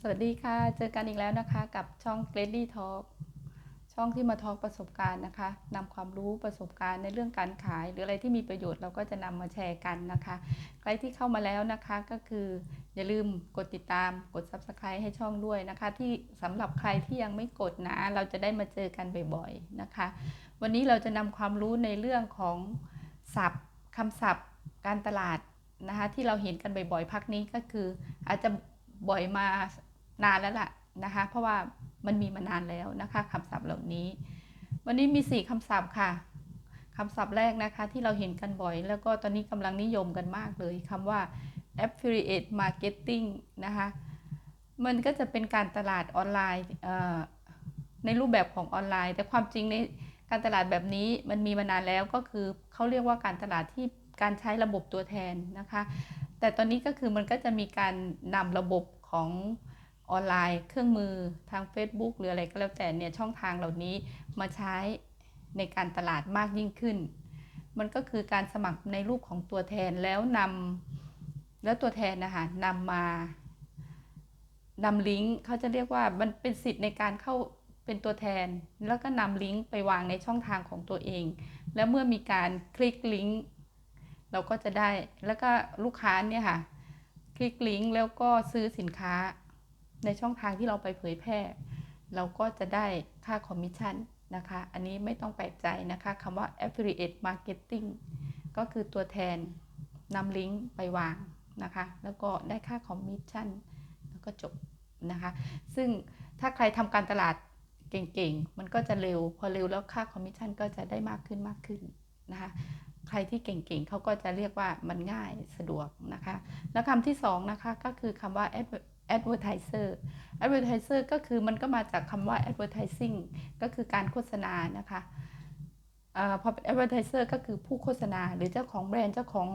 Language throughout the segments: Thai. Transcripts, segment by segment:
สวัสดีค่ะ เจอกันอีกแล้วนะคะ กับช่อง g r a d y Talk ช่องที่มาทอล์กประสบการณ์นะคะนำความรู้ประสบการณ์ในเรื่องการขาย หรืออะไรที่มีประโยชน์เราก็จะนำมาแชร์กันนะคะ ใครที่เข้ามาแล้วนะคะก็คืออย่าลืมกดติดตามกด Subscribe ให้ช่องด้วยนะคะ ที่สำหรับใครที่ยังไม่กดนะ เราจะได้มาเจอกันบ่อยๆนะคะ วันนี้เราจะนำความรู้ในเรื่องของศัพท์คำศัพท์การตลาดนะคะที่เราเห็นกันบ่อยๆพักนี้ก็คืออาจจะบ่อยมา นานแล้วล่ะนะคะ เพราะว่ามันมีมานานแล้วนะคะคำศัพท์เหล่านี้ วันนี้มี 4คำศัพท์ค่ะคำศัพท์แรกนะคะที่เราเห็นกันบ่อย แล้วก็ตอนนี้กำลังนิยมกันมากเลยคำว่า affiliate marketing นะคะ มันก็จะเป็นการตลาดออนไลน์ในรูปแบบของออนไลน์ แต่ความจริงในการตลาดแบบนี้มันมีมานานแล้วก็คือเขาเรียกว่าการตลาดที่การใช้ระบบตัวแทนนะคะ แต่ตอนนี้ก็คือมันก็จะมีการนำระบบของ ออนไลน์ เครื่องมือทาง Facebook หรืออะไรก็แล้วแต่เนี่ยช่องทางเหล่านี้มาใช้ในการตลาดมากยิ่งขึ้น มันก็คือการสมัครในรูปของตัวแทนแล้วนำแล้วตัวแทนนะคะนำมานำลิงก์เขาจะเรียกว่ามันเป็นสิทธิ์ในการเข้าเป็นตัวแทน แล้วก็นำลิงก์ไปวางในช่องทางของตัวเอง แล้วเมื่อมีการคลิกลิงก์เราก็จะได้แล้วก็ลูกค้าเนี่ยค่ะ คลิกลิงก์แล้วก็ซื้อสินค้า ในช่องทางที่เราไปเผยแพร่ เราก็จะได้ค่าคอมมิชชั่นนะคะ อันนี้ไม่ต้องแปลกใจนะคะคำว่า affiliate marketing ก็คือตัวแทนนำลิงก์ไปวางนะคะ แล้วก็ได้ค่าคอมมิชชั่นแล้วก็จบนะคะ ซึ่งถ้าใครทำการตลาดเก่งๆ มันก็จะเร็ว พอเร็วแล้วค่าคอมมิชชั่นก็จะได้มากขึ้นมากขึ้นนะคะ ใครที่เก่งๆ เขาก็จะเรียกว่ามันง่ายสะดวกนะคะ แล้วคำที่สองนะคะก็คือคำว่า advertiser advertiser ก็คือมันก็มาจากคำว่า advertising ก็คือการโฆษณานะคะอพอเป็น advertiser ก็คือผู้โฆษณา หรือเจ้าของแบรนด์เจ้าของ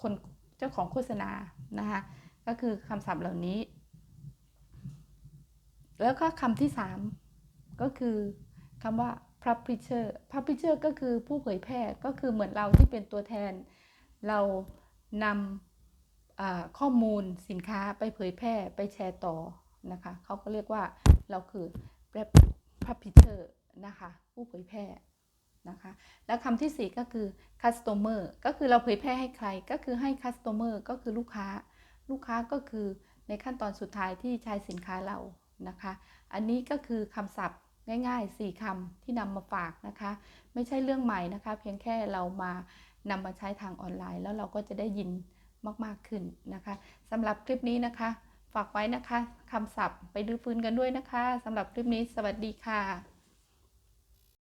คนเจ้าของโฆษณานะคะก็คือคำศัพท์เหล่านี้ แล้วก็คำที่สามก็คือคำว่า publisher publisher ก็คือผู้เผยแพร่ก็คือเหมือนเราที่เป็นตัวแทนเรานำ ข้อมูลสินค้าไปเผยแพร่ไปแชร์ต่อนะคะเขาก็เรียกว่าเราคือ publisher นะคะผู้เผยแพร่นะคะแล้วคำที่สี่ก็คือ customer ก็คือเราเผยแพร่ให้ใครก็คือให้ customer ก็คือลูกค้า ลูกค้าก็คือในขั้นตอนสุดท้ายที่ใช้สินค้าเรานะคะ อันนี้ก็คือคำศัพท์ง่ายๆ 4คำที่นำมาฝากนะคะ ไม่ใช่เรื่องใหม่นะคะ เพียงแค่เรามานำมาใช้ทางออนไลน์ แล้วเราก็จะได้ยิน มาก ๆ ขึ้นนะคะสำหรับคลิปนี้นะคะ ฝากไว้นะคะคำศัพท์ไปดูฟื้นกันด้วยนะคะสำหรับคลิปนี้สวัสดีค่ะ